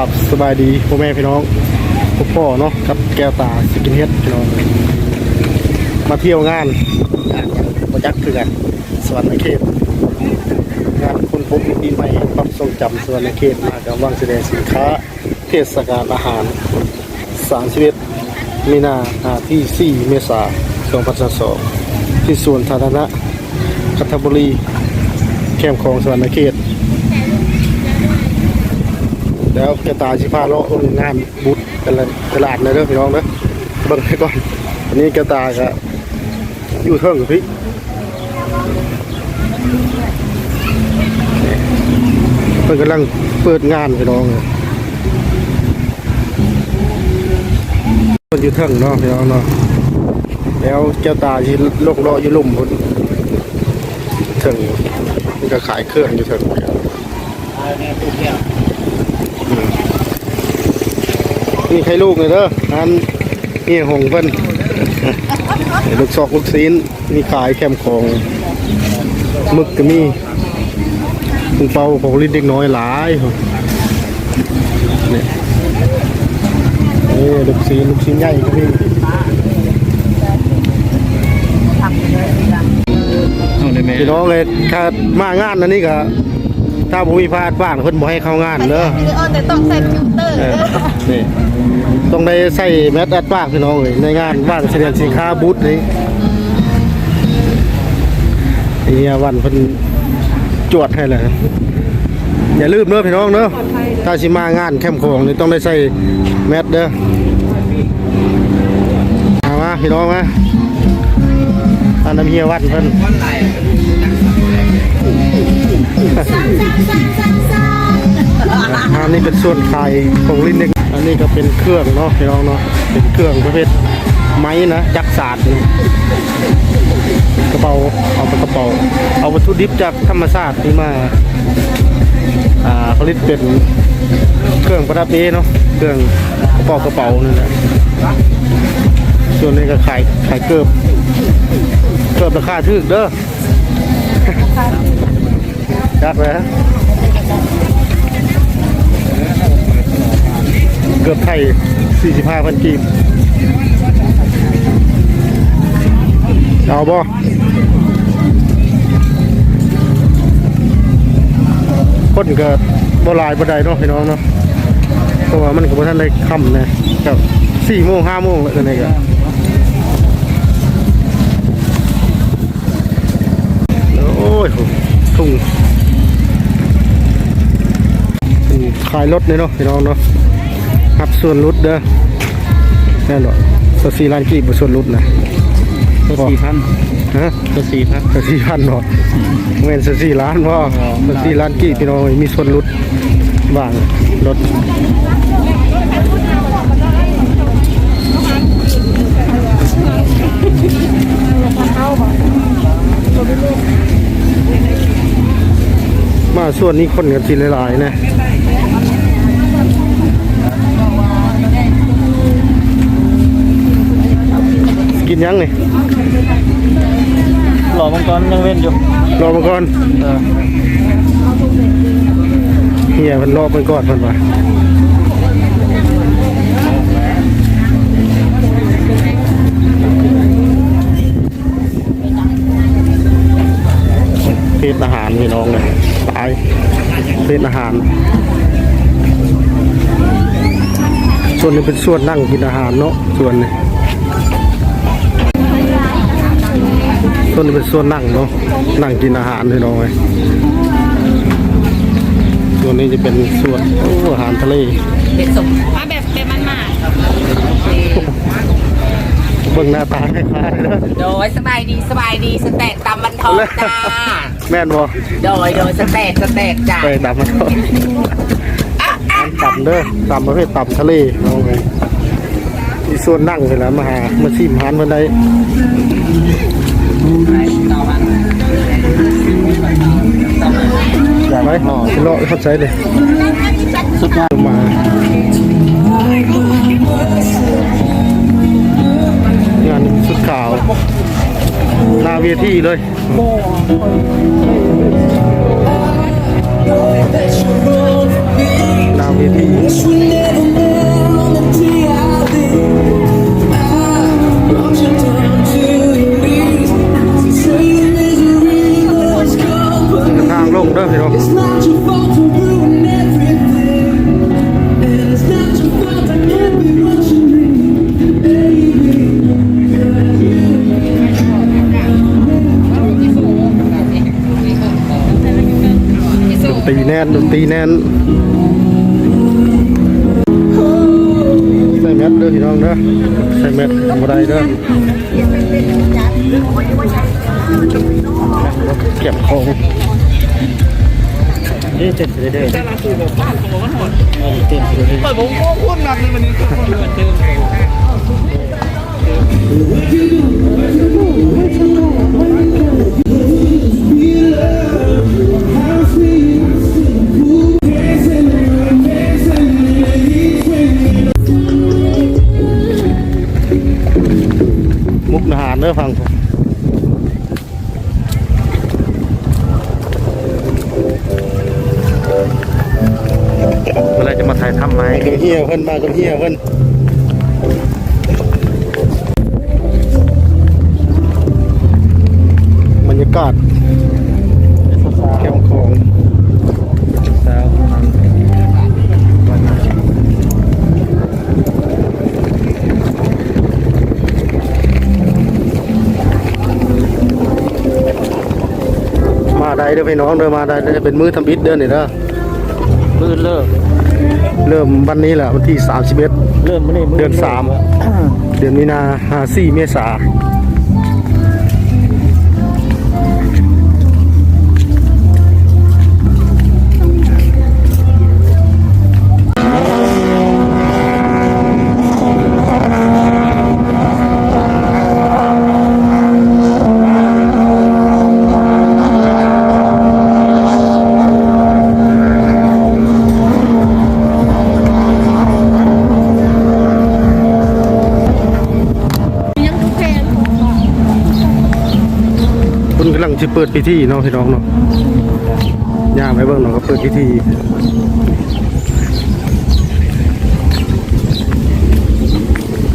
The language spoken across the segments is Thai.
ครับสบายดีพ่อแม่พี่น้องพ่อพ่อเนาะกับแก้วตาสกินเฮดพี่น้องมาเที่ยวงานงานประจักษ์คือกันสวรรค์เขตงานคนพบปีใหม่ความทรงจำสวรรค์เขตมากับวางแสดงสินค้า เทศกาลอาหาร31มีนาหาที่ 4 เมษายน2022ที่สวนสาธารณะคัทบุรีแคมป์ของสวรรค์เขต แล้วแกตาชิพาเลาะงานบุตรเป็นตลาดเลยเด้อพี่น้องเด้อเบิ่งให้ก่อนอันนี้แกตาก็อยู่เทิงกับพี่เพิ่นกำลังเปิดงานพี่น้องเลยเพิ่นอยู่เทิงเนาะพี่น้องเนาะแล้วแก้วตาที่ลกเลาะอยู่ลุ่มพุ่นเทิงมันก็ขายเครื่องอยู่เทิงพี่ น้องนี่ใครลูกเลยเด้ออันนี่หงเพิ่นลูกซอกลูกซีนมีขายแคมของหมึกก็มีคุณเปาของลิ้นเด็กน้อยหลายเนี่ยนี่ลูกซีนลูกซีนใหญ่ก็มีเอาได้ไหมพี่น้องเลยถ้ามางานอันนี้ก็ถ้าผมมีพลาดบ้างเพิ่นบ่ให้เข้างานเด้อเออแต่ต้องใส่ฟิลเตอร์เออนี่ ต้องได้ใส่แมสอัดปากพี่น้องเลยในงานว่างแสดงสินค้าบูธนี้นี่วันเพิ่นจวดให้เลยอย่าลืมเด้อพี่น้องเด้อถ้าสิมางานแคมป์ของนี่ต้องได้ใส่แมสเด้อเอามาพี่น้องมาอันน้ำเฮียวันเพิ่นอันนี้เป็นส่วนขายของลิ้นเด็ก นนี้ก็เป็นเครื่องเนาะพี่น้องเนาะเป็นเครื่องประเภทไม้นะจักรศาสตร์นี่กระเป๋าเอาไปกระเป๋าเอาวัตถุดิบจากธรรมชาตินี่มาอ่าผลิตเป็นเครื่องประดับเอเนาะเครื่องกระเป๋ากระเป๋านั่นแหละส่วนนี้ก็ขายขายเกือบเกือบราคาถูกเด้อจัดเลยฮะ เกือบไทย 45พันกีบ เอาบ่คนก็บ่ลายบ่ได้เนาะพี่น้องเนาะเพราะว่ามันก็บ่ทันได้ค่ำนะครับ4โมง5โมงแล้วกันนี่ก็โอ้ยทุ่งทุ่งขายรถเนี่ยเนาะพี่น้องเนาะ รับส่วนลดเด้อแน่นอนสักสี่ล้านกีบส่วนลดนะตัวสี่พันฮะตัวสี่พันสักสี่พันเนาะเงินสักสี่ล้านพ่อสักสี่ล้านกี่พี่น้องมีส่วนลดบ้างรถมาส่วนนี้คนกันทีหลายๆนะ กินยังนี่หล่อมังกรยังเว้นอยู่รอมาก่อนเออเฮียมันรอไปก่อนมันว่าเพศอาหารพี่น้องเลยตายเพศอาหาร ส่วนนี้เป็นส่วนนั่งกินอาหารเนาะส่วนนี้ ส่วนนี้เป็นส่วนนั่งเนาะนั่งกินอาหารพี่น้องเลยส่วนนี้จะเป็นส่วนโอ้อาหารทะเลเป็นสมมาแบบแบบมันมาเบิ่งหน้าตาคล้ายๆเลยโดยสบายดีสบายดีสแต็กตำบันทองจ้าแม่นบ่โดยโดยสแต็กสแต็กจ้าไปตำมันก็อันต่ำเด้อต่ำประเภทต่ำทะเลเอาไงมีส่วนนั่งไปแล้วมาหามาชิมอาหารวันใดอยาก ไหมเลาะเข้าใจเลยสุดยอดมางานสุดขาวหนาเวทีเลย แน่นดนตรีแน่นใส่แมสเด้อพี่น้องเด้อใส่แมสบ่ได้เด้อเก็บของนี่เจ็ดสิบเด้อแต่ละตัวแบบบ้านของมันหมดเต็มสิบเด้อมุ กดาหารเด้อฟังผมเวลาจะมาถ่ายทำไหมกับเฮียเพิ่นมากับเฮียเพิ่นบรรยากาศ เด้อพี่น้องเด้อมาได้เด้อเป็นมือทำบิดเด้อนี่เด้อมือเลิกเริ่มวันนี้แหละวันที่31เริ่มมื้อนี้มื้เดือนสามเดือนมีนาหาสี่เมษา คุณกำลังจะเปิดพิธีเนาะพี่น้องเนาะย่างไปเบิ่งเนาะก็เปิดพิธี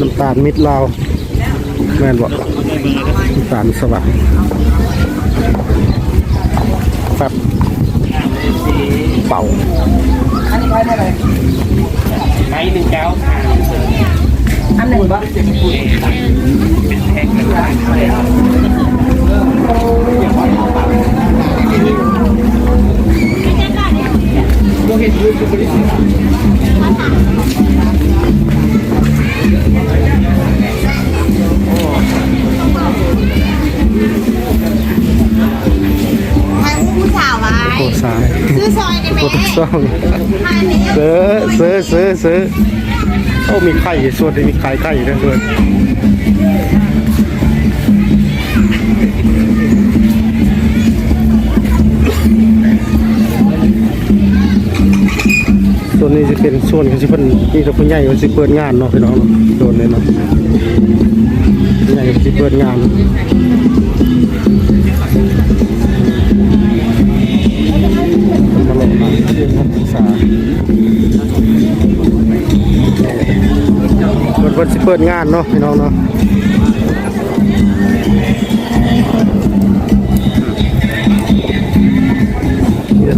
น้ำตาลมิดลาวแม่นบ่น้ำตาลสวัสดิ์แฟบเป่าไม้หนึ่งแก้วใครผู้สาวไว้โค ตรสายซื้อซอยได้ไหมโคตรซ่องทานนี้เสือเสือเสือเสือโอ้มีไข่ส่วนที่มีไข่ไข่ด้วยด้วย ส่วนนี้จะเป็นส่วนที่เป็นนี่เราเป็นใหญ่เราจะเปิดงานเนาะพี่น้องเนาะโดนเลยเนาะใหญ่เราจะเปิดงานมาลงมาเรื่นักศึกษาเปิดเปิดสิเปิดงานเนาะพี่น้องเนาะ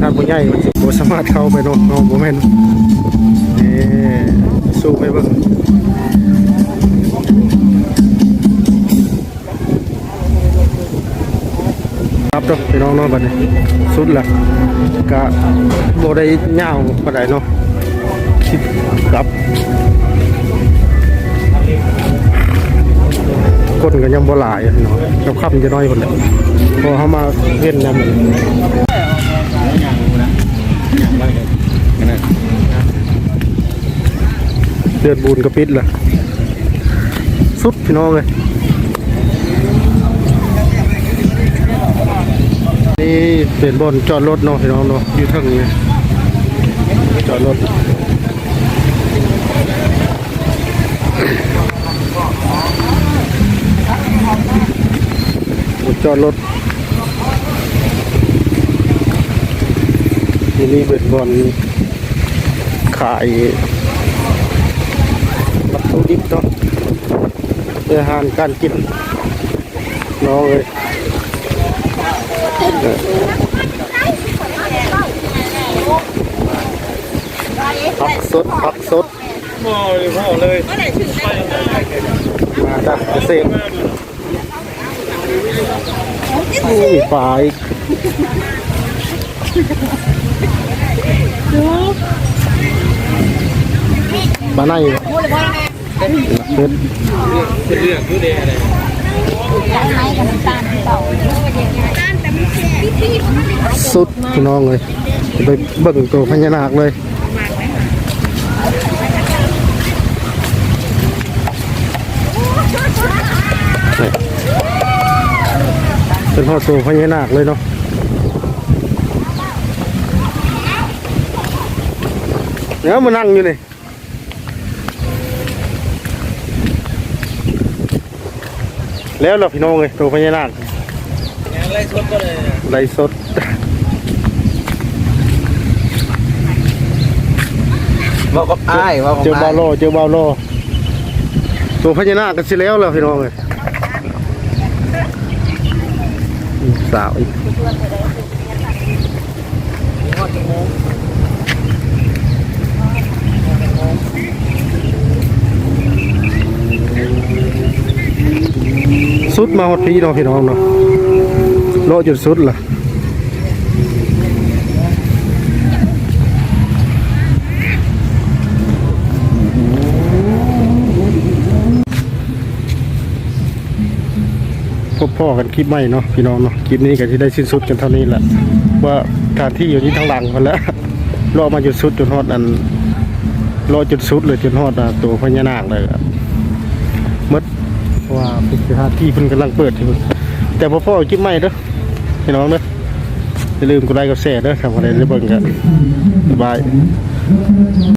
มีแต่ใหญ่มันสิบ่สามารถเข้าไปเนาะเนาะบ่แม่นนี่สู้ไปเบิ่งครับเนาะพี่น้องเนาะบัดนี้สุดละก็บ่ได้ยาวปานใดเนาะคลิปครับคนก็ยังบ่หลายเนาะกับค่ำจะน้อยคนเลยพอเขามาเว้นนำ เดือนบุญก็ปิดล่ะ สุดพี่น้องเลยนี่เป็นบนจอดรถเนาะพี่น้องเนาะอยู่ทั้งนี้จอดรถจอดรถที่นี่เป็นบอลขาย ดิบเนาะเพื่อาหารการกินน้องเลยผักสดผักสดพ่อเลยพ่อเลยมาจากเกษตรนี่ปลาอีกปลาใน เผ็ดเป็นเรื่องดูเดอะไรสุดพี่น้องเลยไปเบิ่งตัวพญานาคเลยเป็นหอตัวพญานาคเลยเนาะเดี๋ยวมานั่งอยู่นี่ แล้วเหรอพี่น้องเลยตัวพญานาคอะไรชดก็เลยไรสดบอกกับอ้ายบอกกับเจออ้าบายโลเจอบาโลตัวพญานาคกันสิแล้วเหรอพี่น้องเลยสาวอีก มาหดพี่เนาะพี่น้องเนาะโลจุดสุดล่ะพบพ่อกันคลิปใหม่เนาะพี่น้องเนาะคลิปนี้ก็ที่ได้สิ้นสุดกันเท่านี้แหละว่าการที่อยู่ที่ทางหลังคนแล้วรอมาจุดสุดจนฮอดอันรอจุดสุดเลยจนฮอดอะตัวพญานาคเลยครับหมดเพราะ ว่าเป็นสถานที่เพิ่นกำลังเปิดอยู่แต่พ่อพ่อคลิปใหม่เด้อพี่น้องเด้ออย่าลืมกดไลค์กดแชร์เด้อทำอะไรได้เบิ่งกันบาย